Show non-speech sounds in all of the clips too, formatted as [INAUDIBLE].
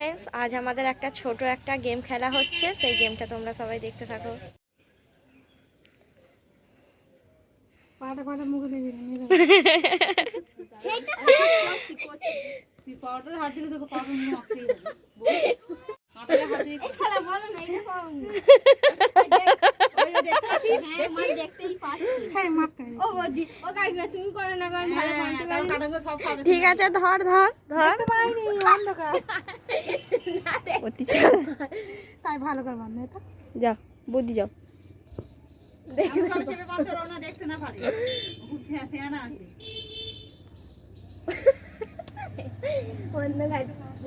Friends আজ আমাদের একটা ছোট একটা গেম খেলা হচ্ছে। সেই গেমটা তোমরা সবাই দেখতে থাকো। পাটা পাটা মুখে দেবি না তুই পাউডার হাত দিলে তোকে পাউডার মুখে মাখতেই হবে। বল। হাত দিয়ে যে [LAUGHS] হ্যাঁ হ্যাঁ, সব খাবে। ঠিক আছে ধর ধর ধর। তাই ভালো করে বান্ধে যাও বুদ্ধি যাও। দেখতে না পারে।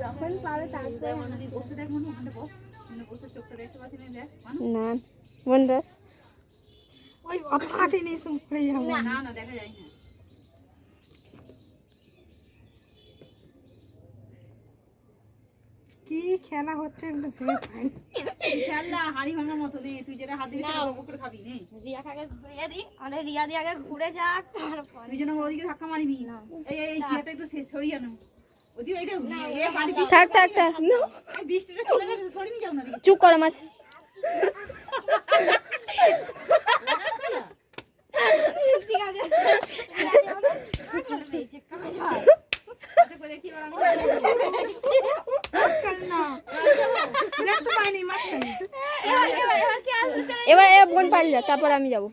যখন বসে দেখ, মনু, বসে। চোখটা দেখতে পাচ্ছি না, দেখ। না বন্ধু ওই অত হাঁটি নিয়ে পড়ে যাব না, না, দেখা যায় না। কি খেলা হচ্ছে আমি তো ভেবে পাইনি তুই খেলনা, ভাঙার মতো নেই। তুই যেটা হাত করে খাবি, নেই। রিয়া আগে দিই আমাদের রিয়া দিয়ে আগে ঘুরে যাক তারপর তুই যেন ওদিকে ধাক্কা মারিনি। এই, এই, এই চেয়ারটা একটু সরিয়ে যাও। থাক থাক থাক বৃষ্টিটা চলে গেছে, সরিয়ে যাও না চুপ করো মাছ এবার এ বোন পালিয়ে যা তারপর আমি যাব।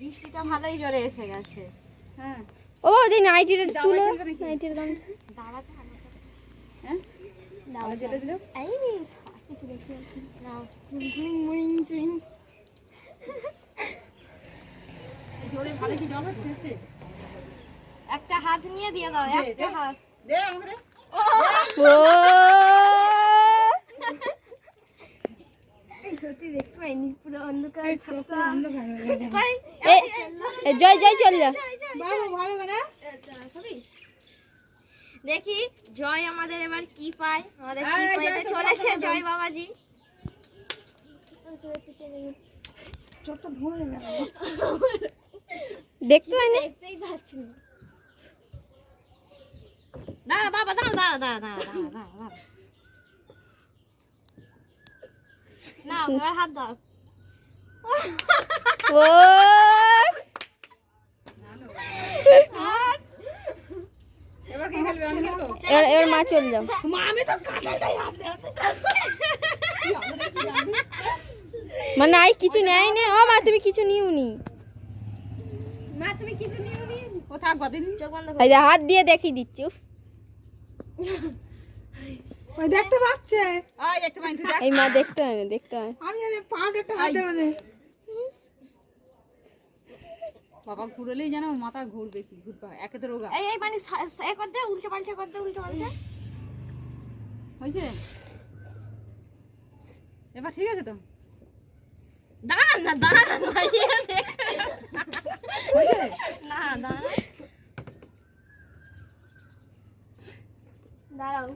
বৃষ্টিটা ভালোই জোরে এসে গেছে। হ্যাঁ। ও দি নাইটির তুলে? নাইটির হ্যাঁ? যেটা দিল এই একটা হাত নিয়ে দিয়ে দাও একটা। হাত দে আমাকে দে ও এই চোখ অন্ধকার জয় জয়, চল যা ভালো করে দেখি জয় আমাদের এবার কি পায়? আমাদের কি পাইতে জয়, চলেছে জয়, বাবাজি। দেখতে পাইনি দাঁড়া বাবা দাঁড়া দাঁড়া দাঁড়া দাঁড়া দাঁড়া দাঁড়া দাঁড়া। না এবার হাত দাও। ও! [LAUGHS] এবার মা চল যাও। মানে আই কিছু নেয় নে ও মা তুমি কিছু নিও নি হাত দিয়ে দেখিয়ে দিচ্ছি ওই দেখতে পাচ্ছে। আয় দেখতে পাই এই মা দেখতে হবে দেখতে হবে আমি পাউডারটা হাতে মানে বাবা ঘুরলেই যেন মাথা ঘুরবে কি ঘুরবে একে তো রোগা। এই এই মানে এ কর দে উল্টো পাল্টে কর দে উল্টো পাল্টে। হয়েছে? এবার ঠিক আছে তো? দাঁড়ান না দাঁড়ান না হয়েছে? না দাঁড়ান। দাঁড়াও।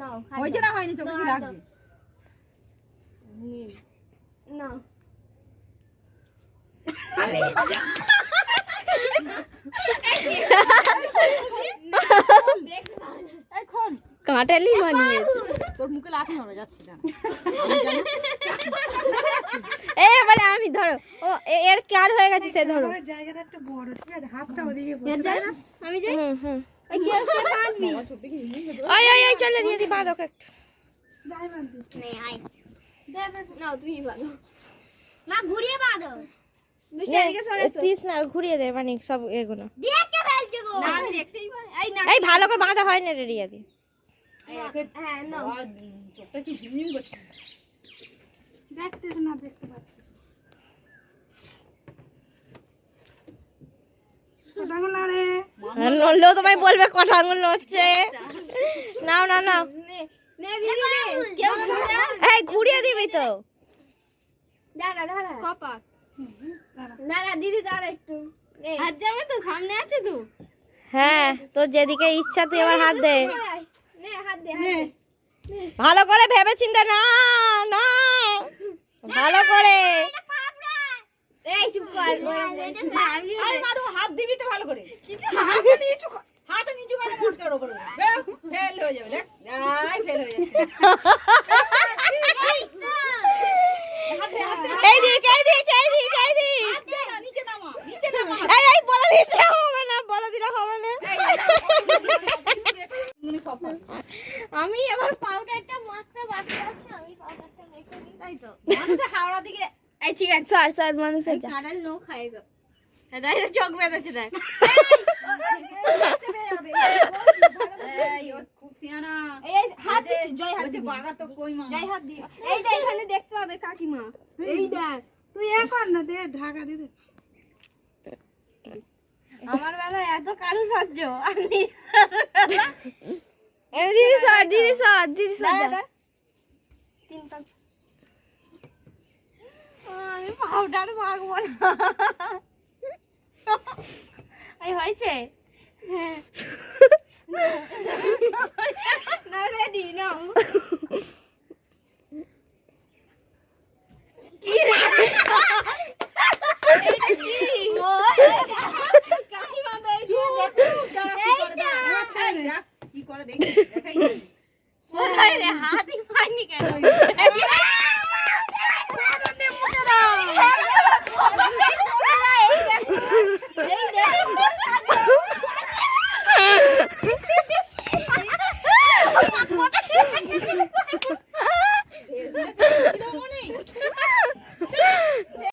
নাও হয়েছে না হয়নি চোখে কি লাগছে? না কাঁটালি বানিয়েছে তোর মুখে লাথি মারা যাচ্ছে না এ এবারে আমি ধরো ও এর কার হয়ে গেছে সে ধরো জায়গাটা একটু বড় ঠিক আছে হাতটা ওদিকে বসে না? আমি যাই হুম হুম ওই কে কে বাঁধবি ওই ওই ওই চলে নিয়ে দি বাঁধো একটু নে দে তুমি বাঁধো ঘুরিয়ে বাঁধো ঘুরিয়ে দে মানে সব এগুলো দেখে ফেলছো গো না আমি দেখতেই পাই এই ভালো করে বাঁধা হয় না রে দেখতেছ না দেখতে পাচ্ছি নড়লেও তোমায় বলবে কটা আঙুল নড়ছে নাও না নাও নে দিদি নে কেউ এই ঘুরিয়ে দিবি তো দাঁড়া দাঁড়া কপা দাঁড়া দিদি দাঁড়া একটু। হাত যাবে তো সামনে আছে তো। হ্যাঁ তোর যেদিকে ইচ্ছা তুই হাত দে। নে হাত দে নে। ভালো করে ভেবে চিন্তা না না ভালো করে। এই চুপ কর আমি মারু হাত দিবি তো ভালো করে। হাতে নিচু করে ফেল হয়ে যাবে ফেল হয়ে যাচ্ছে [LAUGHS] হাতে হাতে এই দিক এই দিক এই দিক এই দিক হাত দে না, নিচে নামা নিচে নামা এই এই বলে দিতে হবে না বলে দিলে হবে না এমনি সব পারবে। আমি এবার পাউডারটা মাখতে বাকি আছে আমি পাউডারটা মেখে দিই তাই তো? মানুষে হাওড়া দিকে এই ঠিক আছে স্যার স্যার মানুষের যা। কাঁড়াল নো খায় গো। দাই চোখ বেঁধেছে দেখ। এই ও খুব সিয়ানা এই হাত দিচ্ছি জয় হাত বলছে দিবি। বাঘা তো কই মা? জয় হাত দিও এই যে এখানে দেখতে হবে কাকিমা। এই দেখ। তুই এ কর না দে ঢাকা দে দে। আমার বেলা এত কারুসাহায্য আর নি- এই দিদি স্যার দিদি তিন পাঁচ। আমি পাউডার মাখবো না। এই হয়েছে? না রেডি না কাকিমা করে দেখি দেখাই হাতই পাইনি কেন? [LAUGHS]